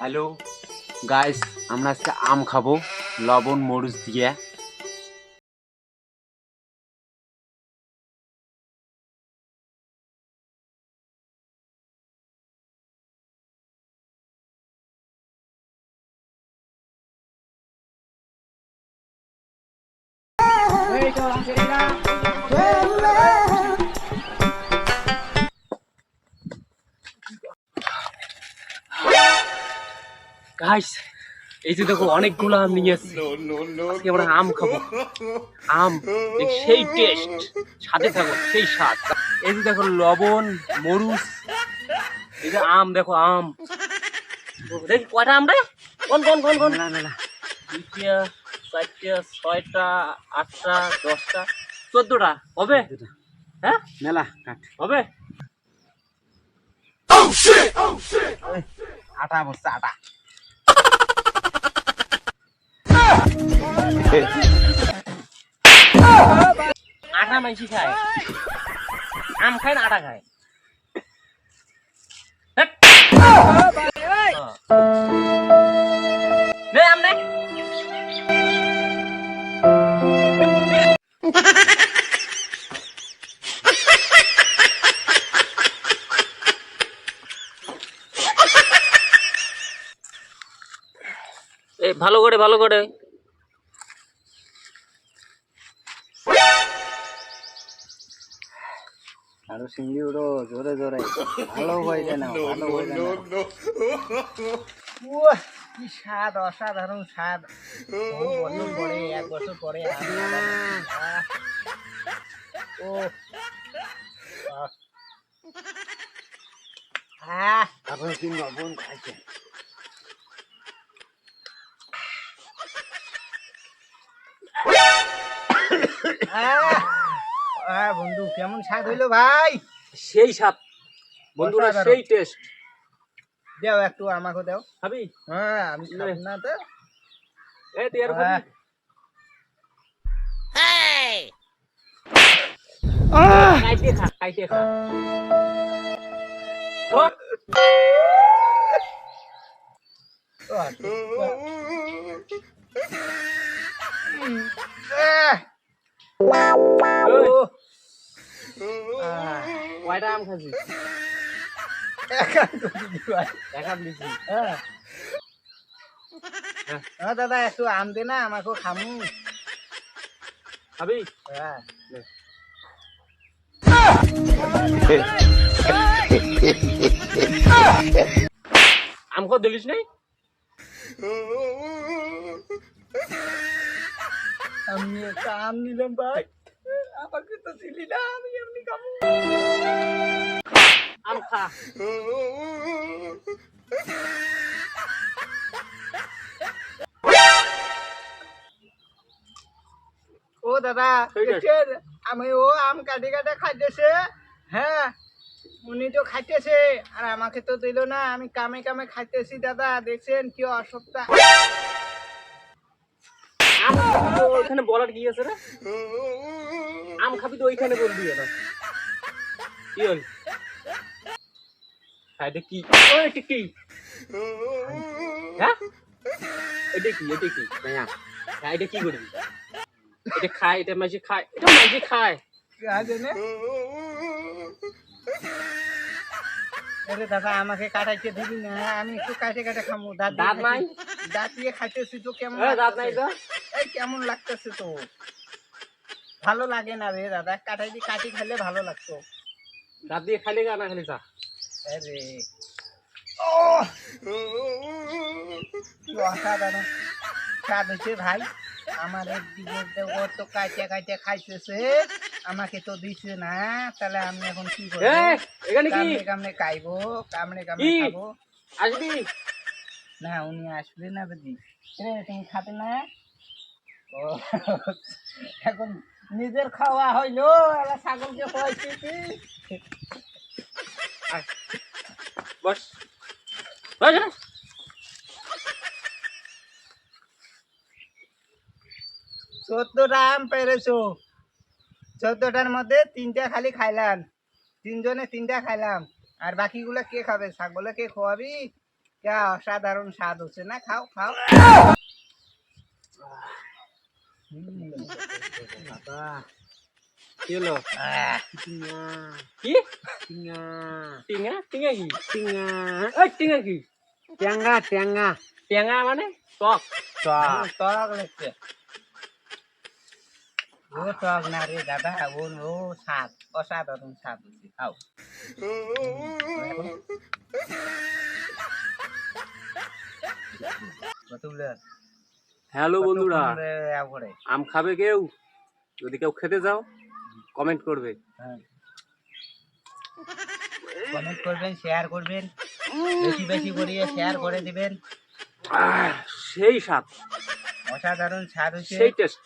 Hello guys আমরা আজকে আম খাব লবণ মরিচ দিয়ে। গাইস এই যে দেখো অনেকগুলো আম নিয়ে এসেছি আজকে আমরা আম খাব। আম সেই টেস্ট সাথে থাকো সেই স্বাদ। এই যে দেখো লবণ মরুচ এই যে আম দেখো আম। দেখি কয়টা আম রে? কোন কোন কোন কোন? দুইটা চারটা ছয়টা আটটা দশটা চোদ্দটা। হবে? হ্যাঁ? মেলা কাট হবে? আটা বসছে আটা। আটা মাইসি খায়। আম খায় না আটা খায়? ভালো করে ভালো করে। আরও সিঙ্গি উড়ো জোরে জোরে ভালো হয়ে না ভালো হয়ে না কি স্বাদ অসাধারণ স্বাদ পরে এক বছর পরে ও আপনার কি লবণ খাইছে আহ, আহ, বন্ধু কেমন স্বাদ হইল ভাই? সেই স্বাদ। বন্ধুরা সেই টেস্ট দাও একটু আমাকে দাও। খাবি? হ্যাঁ আমি খাব না তো। এ তুই আর খাবি? আহ, কাইটে খা কাইটে খা। ও, কয়টা আম দিদি হ্যাঁ। হ্যাঁ। দাদা একটু আম দে না আমাকেও খামু। খাবি? হ্যাঁ। আম কো দিলিস নাই আমি একটা আম নিলাম ভাই। আমাকে তো দিলি না আমি এমনি খাব আম খা ও দাদা আমি ও আম কাটে কাটে খাইতেছে হ্যাঁ? উনি তো খাইতেছে আর আমাকে তো দিল না আমি কামে কামে খাইতেছি দাদা দেখছেন কি অসপ্তাহ আম খাবি ওইখানে বলার কি আছে রে? আম খাবি তো ওইখানে বলবি না কি হল? এটা কি? ও এটা কি? হ্যাঁ? এটা কি? এটা কি? ভাইয়া হ্যাঁ এটা কি করবি এটা খায় এটা মাঝে খায় এটা মাঝে খায়। আরে দাদা আমাকে কাটাইতে দিবি না আমি একটু কাটে কাটে খামু। দাঁত দাঁত নাই? দাঁত দিয়ে খাইতেছি তো কেমন দাঁত নাই তো? এই কেমন লাগতেছে তো? ভালো লাগে না রে দাদা কাটাই দিয়ে কাটি খেলে ভালো লাগতো। দাঁত দিয়ে খাইলে গা না খালি চা আরে। অসাধারণ স্বাদ হয়েছে ভাই? আমার একদিকে কাইতে কাইতে খাইতেছে। আমাকে তো দিছে না তাহলে আমি এখন কি করব? এখানে কি? খাইবো কামড়ে কামড়ে খাব। আসবি? না উনি আসবে না বুঝি তুমি খাবে না? ও এখন নিজের খাওয়া হইল এবার ছাগলকে খাওয়াইছে। বস। বস। চোদ্দটা আম পেরেছ। চোদ্দটার মধ্যে তিনটা খালি খাইলাম। তিনজনে তিনটা খাইলাম। আর বাকিগুলো কে খাবে? ছাগলে কে খোয়াবি? কে অসাধারণ স্বাদ হচ্ছে না? খাও খাও। হুম, বাবা কি হলো আহ, কি টিঙা টিঙা কি টিঙা ওই টিঙা কি ট্যাঙ্গা ট্যাঙ্গা টেঙা মানে টক টক টক লাগছে ও টক না রে দাদা ও ও স্বাদ অসাধারণ স্বাদ হচ্ছে খাও হ্যালো বন্ধুরা? আম খাবে কেউ? যদি কেউ খেতে যাও কমেন্ট করবে। হ্যাঁ। কমেন্ট করবেন শেয়ার করবেন বেশি বেশি করে শেয়ার করে দিবেন। সেই স্বাদ। অসাধারণ স্বাদ হচ্ছে। সেই টেস্ট